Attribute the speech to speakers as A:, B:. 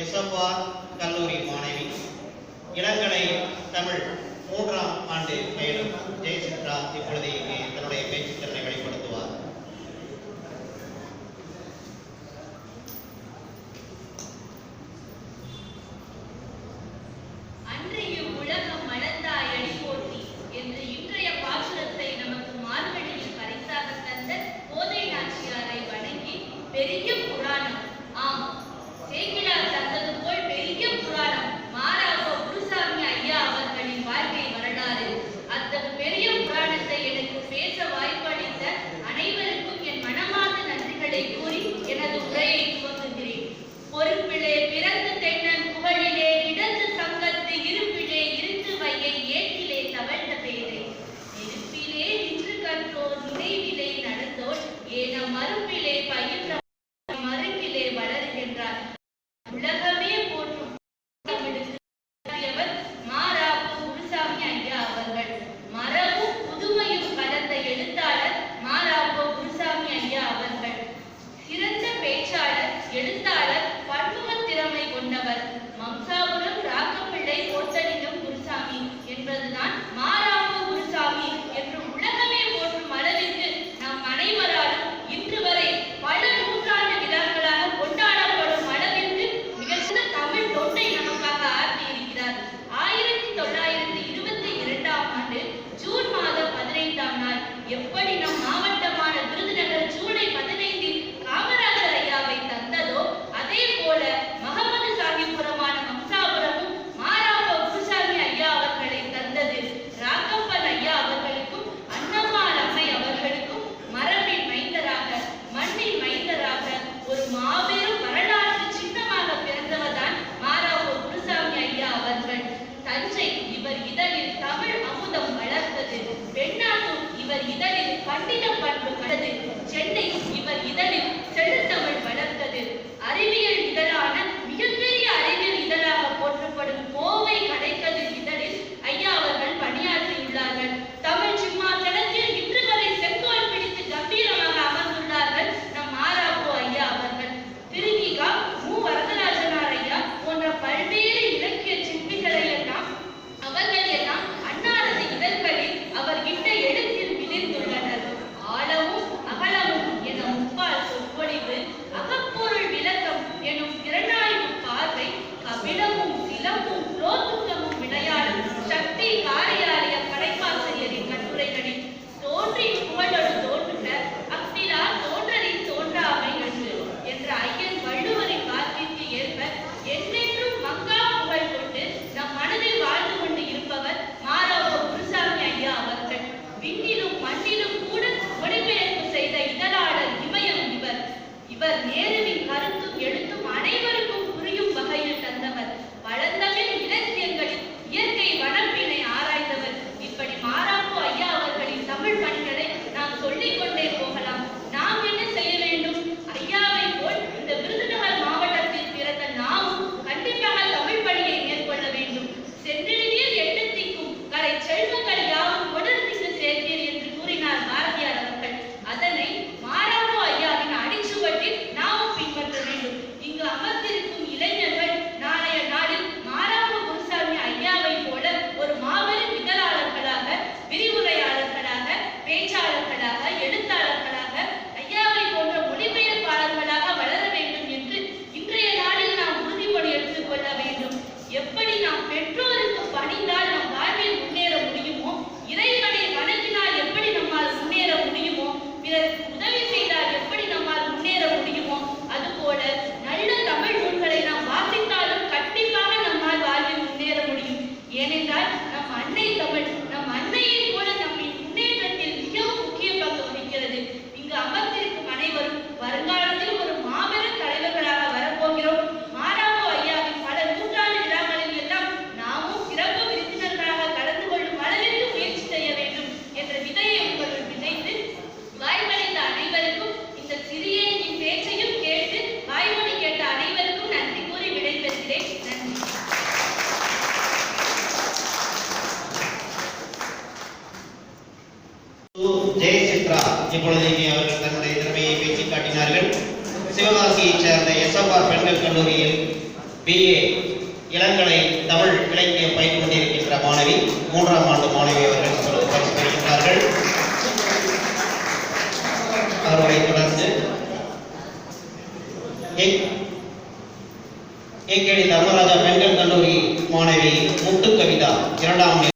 A: எசப்பார் கல்லூரி மாணவி. இளங்கலை தமிழ் மூன்றாம் ஆண்டு மேலும் ஜெயசித்ரா இப்பொழுது இங்கே தன்னுடைய பேச்சு திறனை வெளிப்படுத்துவார். ஜெயசித்ரா இப்பொழுது இங்கே அவர்கள் தன்னுடைய திறமையை பேச்சு காட்டினார்கள். சிவகாசியைச் சேர்ந்த எஸ்எஃப்ஆர் பெண்கள் கல்லூரியில்
B: பிஏ இளங்கலை தமிழ் இலக்கியம் பயிர் கொண்டிருக்கின்ற மாணவி மூன்றாம் ஆண்டு மாணவி அவர்கள் இப்பொழுது பரிசு பெறுகின்றார்கள். அவர்களை தொடர்ந்து ஏகேடி தர்மராஜா பெண்கள் கல்லூரி மாணவி முட்டு கவிதா இரண்டாம்